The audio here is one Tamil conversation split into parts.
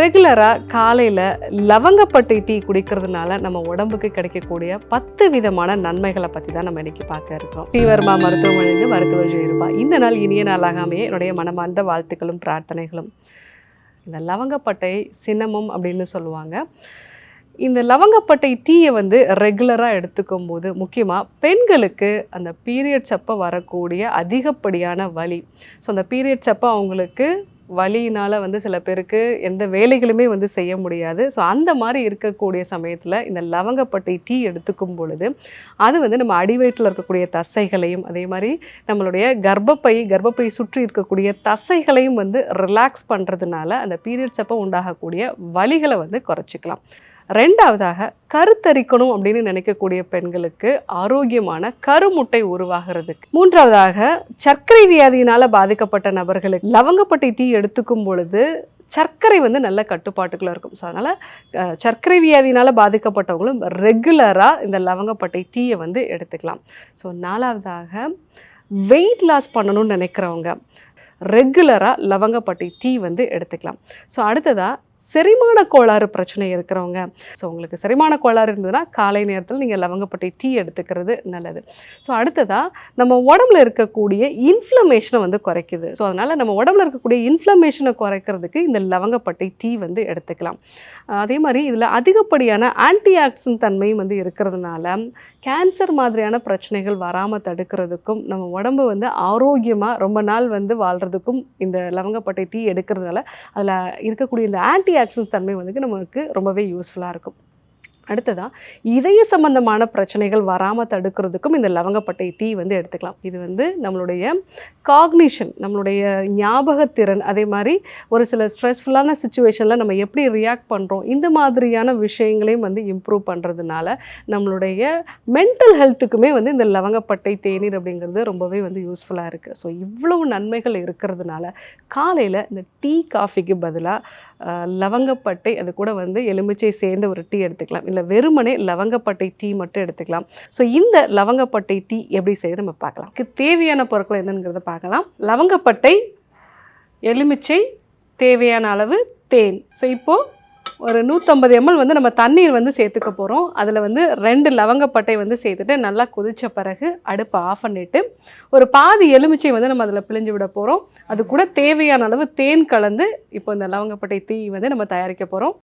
ரெகுலராக காலையில் லவங்கப்பட்டை டீ குடிக்கிறதுனால நம்ம உடம்புக்கு கிடைக்கக்கூடிய பத்து விதமான நன்மைகளை பற்றி தான் நம்ம இன்றைக்கி பார்க்க இருக்கிறோம். ஸ்ரீவர்மா மருத்துவமனையில் மருத்துவர் ஜெயருபா இந்த நாள் இனிய நாளாகாமையே என்னுடைய மனமார்ந்த வாழ்த்துக்களும் பிரார்த்தனைகளும். இந்த லவங்கப்பட்டை சின்னமும் அப்படின்னு சொல்லுவாங்க. இந்த லவங்கப்பட்டை டீயை வந்து ரெகுலராக எடுத்துக்கும் போது முக்கியமாக பெண்களுக்கு அந்த பீரியட்ஸ் அப்போ வரக்கூடிய அதிகப்படியான வலி. ஸோ அந்த பீரியட்ஸ் அப்போ அவங்களுக்கு வலியினால் வந்து சில பேருக்கு எந்த வேலைகளுமே வந்து செய்ய முடியாது. ஸோ அந்த மாதிரி இருக்கக்கூடிய சமயத்தில் இந்த லவங்கப்பட்டை டீ எடுத்துக்கும் பொழுது அது வந்து நம்ம அடிவயிற்றில் இருக்கக்கூடிய தசைகளையும் அதே மாதிரி நம்மளுடைய கர்ப்பப்பை கர்ப்பப்பை சுற்றி இருக்கக்கூடிய தசைகளையும் வந்து ரிலாக்ஸ் பண்ணுறதுனால அந்த பீரியட்ஸ் அப்போ உண்டாகக்கூடிய வலிகளை வந்து குறைச்சிக்கலாம். ரெண்டாவதாக கருத்தரிக்கணும் அப்படின்னு நினைக்கக்கூடிய பெண்களுக்கு ஆரோக்கியமான கருமுட்டை உருவாகிறதுக்கு. மூன்றாவதாக சர்க்கரை வியாதியினால் பாதிக்கப்பட்ட நபர்களுக்கு லவங்கப்பட்டை டீ எடுத்துக்கும் பொழுது சர்க்கரை வந்து நல்ல கட்டுப்பாட்டுக்குள்ளே இருக்கும். ஸோ அதனால் சர்க்கரை வியாதியினால் பாதிக்கப்பட்டவங்களும் ரெகுலராக இந்த லவங்கப்பட்டை டீயை வந்து எடுத்துக்கலாம். ஸோ நாலாவதாக வெயிட் லாஸ் பண்ணணும்னு நினைக்கிறவங்க ரெகுலராக லவங்கப்பட்டை டீ வந்து எடுத்துக்கலாம். ஸோ அடுத்ததாக செரிமான கோளாறு பிரச்சனை இருக்கிறவங்க. ஸோ உங்களுக்கு செரிமான கோளாறு இருந்ததுன்னா காலை நேரத்தில் நீங்கள் லவங்கப்பட்டை டீ எடுத்துக்கிறது நல்லது. ஸோ அடுத்ததாக நம்ம உடம்புல இருக்கக்கூடிய இன்ஃப்ளமேஷனை வந்து குறைக்குது. ஸோ அதனால் நம்ம உடம்புல இருக்கக்கூடிய இன்ஃப்ளமேஷனை குறைக்கிறதுக்கு இந்த லவங்கப்பட்டை டீ வந்து எடுத்துக்கலாம். அதே மாதிரி இதில் அதிகப்படியான ஆன்டி ஆக்சிடென்ட் தன்மையும் வந்து இருக்கிறதுனால கேன்சர் மாதிரியான பிரச்சனைகள் வராமல் தடுக்கிறதுக்கும் நம்ம உடம்பு வந்து ஆரோக்கியமாக ரொம்ப நாள் வந்து வாழ்கிறதுக்கும் இந்த லவங்கப்பட்டை டீ எடுக்கிறதுனால அதில் இருக்கக்கூடிய இந்த ஆன்டி ஆக்சிடென்ட் தன்மை வந்து நமக்கு ரொம்பவே யூஸ்ஃபுல்லாக இருக்கும். அடுத்ததாக இதய சம்பந்தமான பிரச்சனைகள் வராமல் தடுக்கிறதுக்கும் இந்த லவங்கப்பட்டை டீ வந்து எடுத்துக்கலாம். இது வந்து நம்மளுடைய காக்னிஷன் நம்மளுடைய ஞாபகத்திறன் அதே மாதிரி ஒரு சில ஸ்ட்ரெஸ்ஃபுல்லான சுச்சுவேஷனில் நம்ம எப்படி ரியாக்ட் பண்ணுறோம் இந்த மாதிரியான விஷயங்களையும் வந்து இம்ப்ரூவ் பண்ணுறதுனால நம்மளுடைய மென்டல் ஹெல்த்துக்குமே வந்து இந்த லவங்கப்பட்டை தேநீர் அப்படிங்கிறது ரொம்பவே வந்து யூஸ்ஃபுல்லாக இருக்குது ஸோ இவ்வளவு நன்மைகள் இருக்கிறதுனால காலையில் இந்த டீ காஃபிக்கு பதிலாக லவங்கப்பட்டை அது கூட வந்து எலுமிச்சை சேர்ந்த ஒரு டீ எடுத்துக்கலாம். இல்லை வெறுமனே லவங்கப்பட்டை டீ மட்டும் எடுத்துக்கலாம். ஸோ இந்த லவங்கப்பட்டை டீ எப்படி செய்யுது நம்ம பார்க்கலாம். இதுக்கு தேவையான பொருட்கள் என்னங்கிறத பார்க்கலாம். லவங்கப்பட்டை எலுமிச்சை தேவையான அளவு தேன். ஸோ இப்போது ஒரு நூற்றம்பது எம்எல் வந்து நம்ம தண்ணீர் வந்து சேர்த்துக்க போகிறோம் அதில் வந்து ரெண்டு லவங்கப்பட்டை வந்து சேர்த்துட்டு நல்லா கொதித்த பிறகு அடுப்பை ஆஃப் பண்ணிவிட்டு ஒரு பாதி எலுமிச்சை வந்து நம்ம அதில் பிழிஞ்சு விட போகிறோம் அது கூட தேவையான அளவு தேன் கலந்து இப்போ இந்த லவங்கப்பட்டை தீ வந்து நம்ம தயாரிக்க போகிறோம்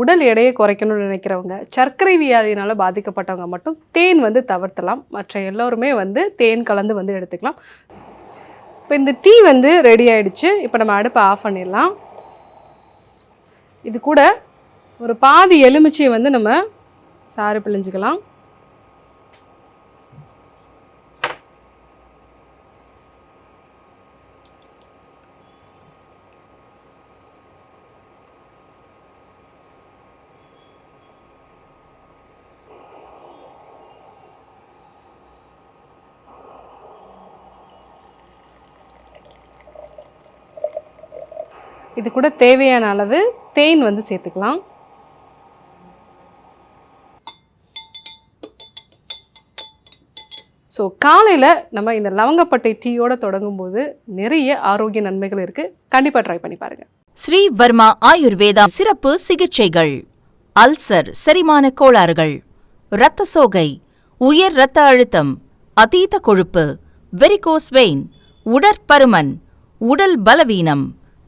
உடல் எடையை குறைக்கணும்னு நினைக்கிறவங்க சர்க்கரை வியாதியினால் பாதிக்கப்பட்டவங்க மட்டும் தேன் வந்து தவிர்த்தலாம். மற்ற எல்லோருமே வந்து தேன் கலந்து வந்து எடுத்துக்கலாம். இப்போ இந்த டீ வந்து ரெடி ஆகிடுச்சு இப்போ நம்ம அடுப்பை ஆஃப் பண்ணிடலாம். இது கூட ஒரு பாதி எலுமிச்சையை வந்து நம்ம சாறு பிழிஞ்சுக்கலாம். இது கூட தேவையான அளவு தேன் வந்து சேர்த்துக்கலாம். ஸோ காலையில் நம்ம இந்த லவங்கப்பட்டை டீயோட தொடங்கும்போது நிறைய ஆரோக்கிய நன்மைகள் இருக்குது கண்டிப்பாக ட்ரை பண்ணி பாருங்கள் ஸ்ரீ வர்மா ஆயுர்வேதா சிறப்பு சிகிச்சைகள். அல்சர் செரிமான கோளாறுகள். இரத்த சோகை உயர் இரத்த அழுத்தம் அதீத கொழுப்பு வெரிகோஸ் வெயின் உடற்பருமன் உடல் பலவீனம்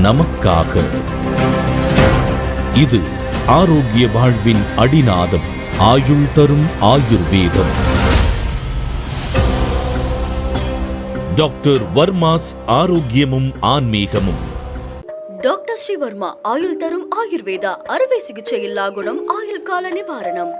நமக்காக. இது ஆரோக்கிய வாழ்வின் அடிநாதம் ஆயுள் தரும் ஆயுர்வேதம். டாக்டர் வர்மாஸ் ஆரோக்கியமும் ஆன்மீகமும். டாக்டர் ஸ்ரீவர்மா ஆயுள் தரும் ஆயுர்வேதா அறுவை சிகிச்சை இல்லா குணம் ஆயுள் கால நிவாரணம்.